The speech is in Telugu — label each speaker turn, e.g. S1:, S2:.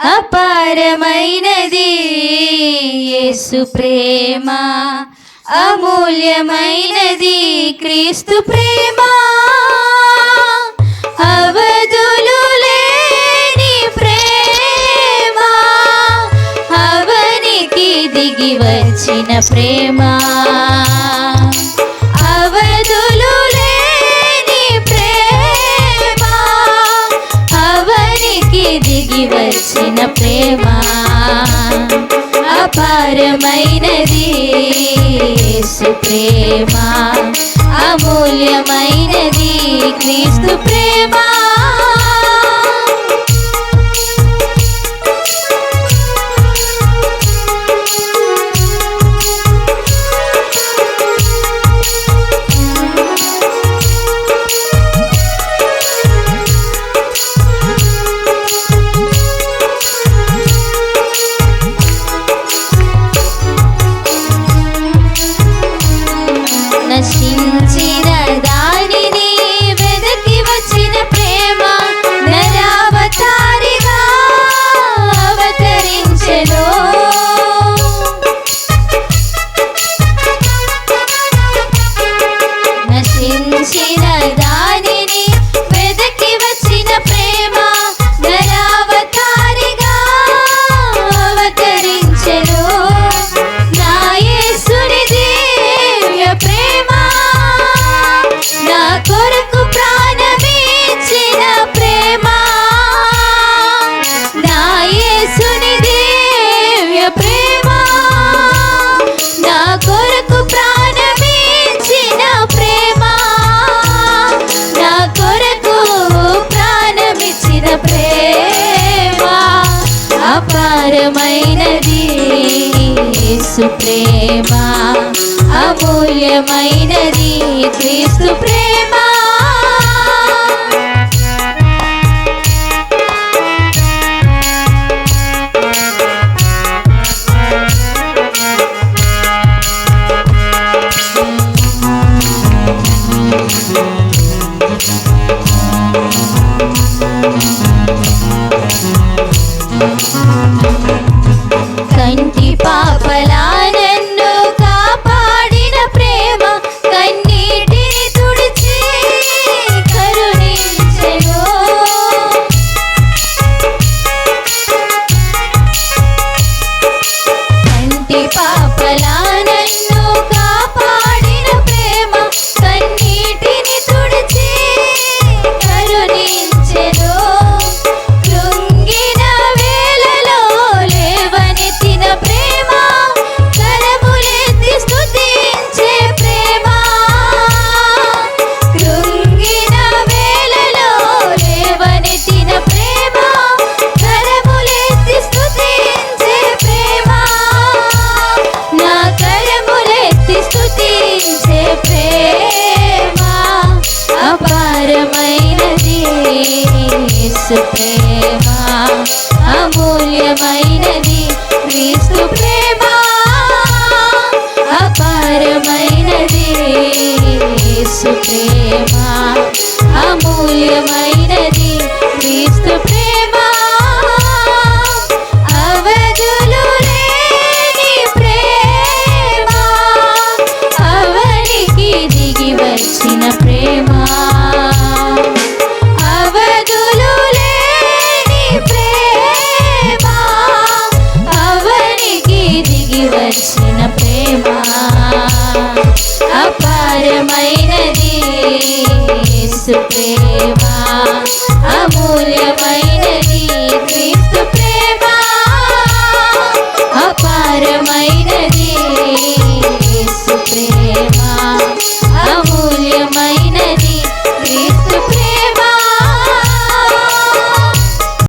S1: అపారమైనది. యేసు ప్రేమ అమూల్యమైనది. క్రీస్తు ప్రేమ అవధులు లేని ప్రేమ అవనికి దిగి వచ్చిన ప్రేమ. ప్రేమ? అపారమైనది యేసు ప్రేమ? అమూల్యమైనది క్రీస్తు ప్రేమ? на ప్రేమ అపారమైనది. యేసు ప్రేమ అమూల్యమైనది. క్రీస్తు ప్రేమ అపారమైనది క్రీస్తు ప్రేమ. అపారమైనది యేసు ప్రేమ. అమూల్యమైన ప్రేమ అపారమైనది. యేసు ప్రేమ అమూల్యమైనది. క్రీస్తు ప్రేమ అపారమైనది. యేసు ప్రేమ